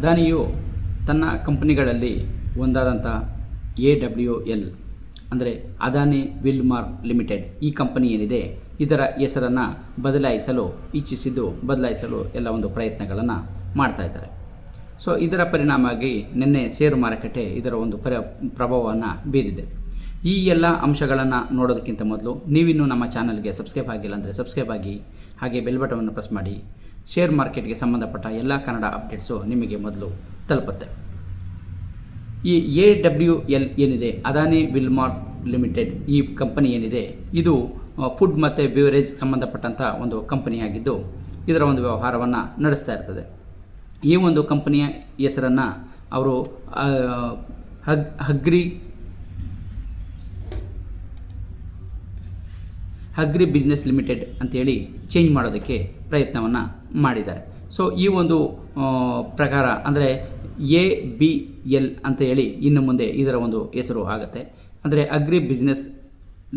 ಅದಾನಿಯು ತನ್ನ ಕಂಪನಿಗಳಲ್ಲಿ ಒಂದಾದಂಥ A W L, ಅಂದರೆ ಅದಾನಿ ವಿಲ್ಮಾರ್ ಲಿಮಿಟೆಡ್. ಈ ಕಂಪನಿ ಏನಿದೆ, ಇದರ ಹೆಸರನ್ನು ಬದಲಾಯಿಸಲು, ಇಚ್ಛಿಸಿದ್ದು ಬದಲಾಯಿಸಲು ಎಲ್ಲ ಒಂದು ಪ್ರಯತ್ನಗಳನ್ನು ಮಾಡ್ತಾ ಇದ್ದಾರೆ. ಸೊ ಇದರ ಪರಿಣಾಮವಾಗಿ ನಿನ್ನೆ ಷೇರು ಮಾರುಕಟ್ಟೆ ಇದರ ಒಂದು ಪ್ರ ಪ್ರಭಾವವನ್ನು ಬೀರಿದೆ. ಈ ಎಲ್ಲ ಅಂಶಗಳನ್ನು ನೋಡೋದಕ್ಕಿಂತ ಮೊದಲು ನೀವಿನ್ನೂ ನಮ್ಮ ಚಾನಲ್ಗೆ ಸಬ್ಸ್ಕ್ರೈಬ್ ಆಗಿಲ್ಲ ಅಂದರೆ ಸಬ್ಸ್ಕ್ರೈಬ್ ಆಗಿ, ಹಾಗೆ ಬೆಲ್ ಬಟವನ್ನು ಪ್ರೆಸ್ ಮಾಡಿ ಶೇರ್ ಮಾರ್ಕೆಟ್ಗೆ ಸಂಬಂಧಪಟ್ಟ ಎಲ್ಲ ಕನ್ನಡ ಅಪ್ಡೇಟ್ಸು ನಿಮಗೆ ಮೊದಲು ತಲುಪುತ್ತೆ. ಈ ಎ ಡಬ್ಲ್ಯೂ ಎಲ್ ಏನಿದೆ, ಅದಾನಿ ವಿಲ್ಮಾರ್ಟ್ ಲಿಮಿಟೆಡ್ ಈ ಕಂಪನಿ ಏನಿದೆ, ಇದು ಫುಡ್ ಮತ್ತು ಬ್ಯೂರೇಜ್ ಸಂಬಂಧಪಟ್ಟಂಥ ಒಂದು ಕಂಪನಿಯಾಗಿದ್ದು ಇದರ ಒಂದು ವ್ಯವಹಾರವನ್ನು ನಡೆಸ್ತಾ ಇರ್ತದೆ. ಈ ಒಂದು ಕಂಪನಿಯ ಹೆಸರನ್ನು ಅವರು ಹಗ್, ಹಗ್ರಿ ಹಗ್ರಿ ಬಿಸ್ನೆಸ್ ಲಿಮಿಟೆಡ್ ಅಂತೇಳಿ ಚೇಂಜ್ ಮಾಡೋದಕ್ಕೆ ಪ್ರಯತ್ನವನ್ನು ಮಾಡಿದ್ದಾರೆ. ಸೊ ಈ ಒಂದು ಪ್ರಕಾರ ಅಂದರೆ ಎ, ಬಿ, ಎಲ್ ಅಂತ ಹೇಳಿ ಇನ್ನು ಮುಂದೆ ಇದರ ಒಂದು ಹೆಸರು ಆಗುತ್ತೆ. ಅಂದರೆ ಅಗ್ರಿ ಬಿಸ್ನೆಸ್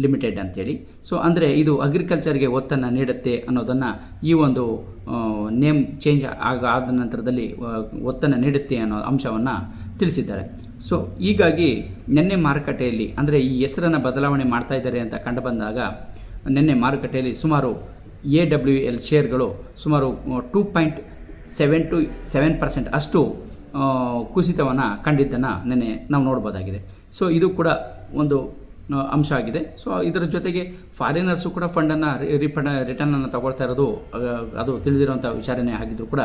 ಲಿಮಿಟೆಡ್ ಅಂತೇಳಿ ಸೊ ಅಂದರೆ ಇದು ಅಗ್ರಿಕಲ್ಚರ್ಗೆ ಒತ್ತನ್ನು ನೀಡುತ್ತೆ ಅನ್ನೋದನ್ನು ಈ ಒಂದು ನೇಮ್ ಚೇಂಜ್ ಆಗ, ಆದ ನಂತರದಲ್ಲಿ ಒತ್ತನ್ನು ನೀಡುತ್ತೆ ಅನ್ನೋ ಅಂಶವನ್ನು ತಿಳಿಸಿದ್ದಾರೆ. ಸೊ ಹೀಗಾಗಿ ನಿನ್ನೆ ಮಾರುಕಟ್ಟೆಯಲ್ಲಿ ಅಂದರೆ ಈ ಹೆಸರನ್ನು ಬದಲಾವಣೆ ಮಾಡ್ತಾ ಇದ್ದಾರೆ ಅಂತ ಕಂಡು ಬಂದಾಗ, ನಿನ್ನೆ ಮಾರುಕಟ್ಟೆಯಲ್ಲಿ ಸುಮಾರು ಎ ಡಬ್ಲ್ಯೂ ಎಲ್ ಶೇರ್ಗಳು ಸುಮಾರು two point seven to seven percent ಅಷ್ಟು ಕುಸಿತವನ್ನು ಕಂಡಿದ್ದನ್ನು ನೆನೆ ನಾವು ನೋಡ್ಬೋದಾಗಿದೆ. ಸೊ ಇದು ಕೂಡ ಒಂದು ಅಂಶ ಆಗಿದೆ. ಸೊ ಇದರ ಜೊತೆಗೆ ಫಾರಿನರ್ಸು ಕೂಡ ಫಂಡನ್ನು ರಿಫಂಡ್ ರಿಟರ್ನನ್ನು ತಗೊಳ್ತಾ ಇರೋದು ಅದು ತಿಳಿದಿರುವಂಥ ವಿಚಾರಣೆ ಆಗಿದ್ದರೂ ಕೂಡ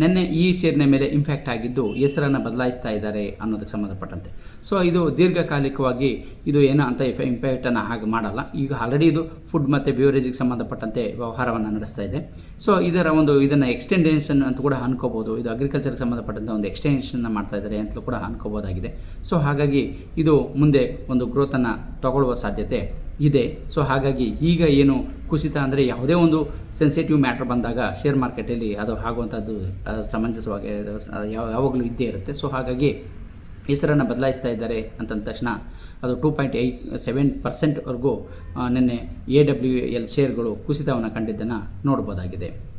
ನಿನ್ನೆ ಈ ಶೇರಿನ ಮೇಲೆ ಇಂಪ್ಯಾಕ್ಟ್ ಆಗಿದ್ದು ಹೆಸರನ್ನು ಬದಲಾಯಿಸ್ತಾ ಇದ್ದಾರೆ ಅನ್ನೋದಕ್ಕೆ ಸಂಬಂಧಪಟ್ಟಂತೆ. ಸೊ ಇದು ದೀರ್ಘಕಾಲಿಕವಾಗಿ ಇದು ಏನೋ ಅಂತ ಇಫ್ ಇಂಪ್ಯಾಕ್ಟನ್ನು ಹಾಗೆ ಮಾಡಲ್ಲ. ಈಗ ಆಲ್ರೆಡಿ ಇದು ಫುಡ್ ಮತ್ತು ಬ್ಯೂರೇಜಿಗೆ ಸಂಬಂಧಪಟ್ಟಂತೆ ವ್ಯವಹಾರವನ್ನು ನಡೆಸ್ತಾ ಇದೆ. ಸೊ ಇದರ ಒಂದು ಇದನ್ನು ಎಕ್ಸ್ಟೆಂಡೇಷನ್ ಅಂತ ಕೂಡ ಅನ್ಕೋಬೋದು. ಇದು ಅಗ್ರಿಕಲ್ಚರ್ಗೆ ಸಂಬಂಧಪಟ್ಟಂತೆ ಒಂದು ಎಕ್ಸ್ಟೆನ್ಷನ್ನ ಮಾಡ್ತಾ ಇದ್ದಾರೆ ಅಂತಲೂ ಕೂಡ ಅನ್ಕೋಬೋದಾಗಿದೆ. ಸೊ ಹಾಗಾಗಿ ಇದು ಮುಂದೆ ಒಂದು ಗ್ರೋತನ್ನು ತಗೊಳ್ಳುವ ಸಾಧ್ಯತೆ ಇದೆ. ಸೊ ಹಾಗಾಗಿ ಈಗ ಏನು ಕುಸಿತ ಅಂದರೆ ಯಾವುದೇ ಒಂದು ಸೆನ್ಸಿಟಿವ್ ಮ್ಯಾಟ್ರ್ ಬಂದಾಗ ಶೇರ್ ಮಾರ್ಕೆಟಲ್ಲಿ ಅದು ಆಗುವಂಥದ್ದು ಸಮಂಜಸವಾಗಿ ಯಾವ- ಯಾವಾಗಲೂ ಇದ್ದೇ ಇರುತ್ತೆ. ಸೊ ಹಾಗಾಗಿ ಹೆಸರನ್ನು ಬದಲಾಯಿಸ್ತಾ ಇದ್ದಾರೆ ಅಂತಂದ ತಕ್ಷಣ ಅದು ಟೂ ಪಾಯಿಂಟ್ ಏಯ್ಟ್ ಸೆವೆನ್ ಪರ್ಸೆಂಟ್ವರೆಗೂ ನಿನ್ನೆ ಎ ಡಬ್ಲ್ಯೂ ಎಲ್ ಶೇರ್ಗಳು ಕುಸಿತವನ್ನು ಕಂಡಿದ್ದನ್ನು ನೋಡ್ಬೋದಾಗಿದೆ.